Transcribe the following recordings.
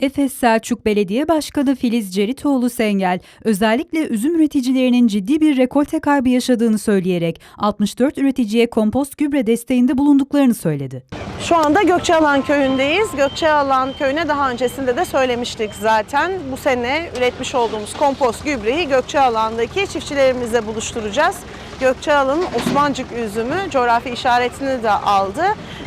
Efes Selçuk Belediye Başkanı Filiz Ceritoğlu Sengel, özellikle üzüm üreticilerinin ciddi bir rekolte kaybı yaşadığını söyleyerek 64 üreticiye kompost gübre desteğinde bulunduklarını söyledi. Şu anda Gökçealan köyündeyiz. Gökçealan köyüne daha öncesinde de söylemiştik zaten. Bu sene üretmiş olduğumuz kompost gübreyi Gökçealan'daki çiftçilerimizle buluşturacağız. Gökçealan'ın Osmancık üzümü coğrafi işaretini de aldı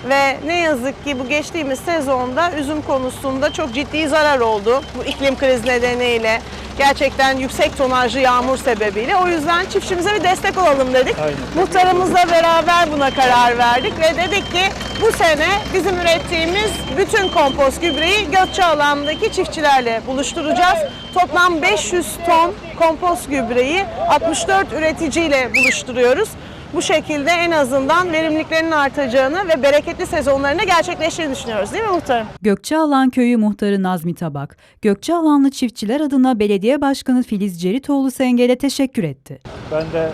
ve ne yazık ki bu geçtiğimiz sezonda üzüm konusunda çok ciddi zarar oldu bu iklim krizi nedeniyle. Gerçekten yüksek tonajlı yağmur sebebiyle. O yüzden çiftçimize bir destek olalım dedik. Muhtarımızla beraber buna karar verdik ve dedik ki bu sene bizim ürettiğimiz bütün kompost gübreyi Gökçealan'daki çiftçilerle buluşturacağız. Toplam 500 ton kompost gübreyi 64 üreticiyle buluşturuyoruz. Bu şekilde en azından verimliliklerinin artacağını ve bereketli sezonlarını gerçekleştiğini düşünüyoruz değil mi muhtarım? Gökçealan Köyü Muhtarı Nazmi Tabak, Gökçealanlı çiftçiler adına Belediye Başkanı Filiz Ceritoğlu Sengel'e teşekkür etti. Ben de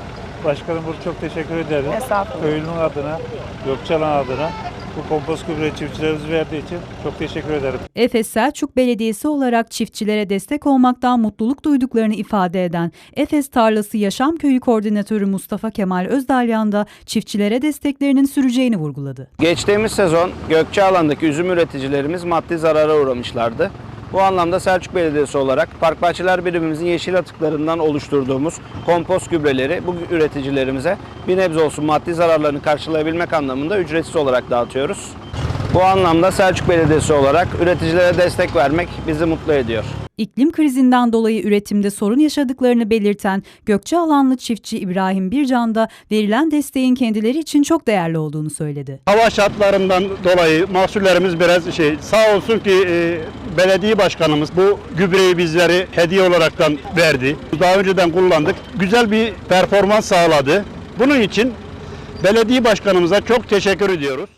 başkanımız çok teşekkür ederim. Estağfurullah. Köylünün adına, Gökçealan adına bu kompost gübre çiftçilerimiz verdiği için çok teşekkür ederim. Efes Selçuk Belediyesi olarak çiftçilere destek olmaktan mutluluk duyduklarını ifade eden Efes Tarlası Yaşam Köyü Koordinatörü Mustafa Kemal Özdalyan da çiftçilere desteklerinin süreceğini vurguladı. Geçtiğimiz sezon Gökçealan'daki üzüm üreticilerimiz maddi zarara uğramışlardı. Bu anlamda Selçuk Belediyesi olarak Park Bahçeler Birimimizin yeşil atıklarından oluşturduğumuz kompost gübreleri bu üreticilerimize bir nebze olsun maddi zararlarını karşılayabilmek anlamında ücretsiz olarak dağıtıyoruz. Bu anlamda Selçuk Belediyesi olarak üreticilere destek vermek bizi mutlu ediyor. İklim krizinden dolayı üretimde sorun yaşadıklarını belirten Gökçealanlı çiftçi İbrahim Bircan da verilen desteğin kendileri için çok değerli olduğunu söyledi. Hava şartlarından dolayı mahsullerimiz biraz şey sağ olsun ki e, belediye başkanımız bu gübreyi bizlere hediye olaraktan verdi. Daha önceden kullandık. Güzel bir performans sağladı. Bunun için belediye başkanımıza çok teşekkür ediyoruz.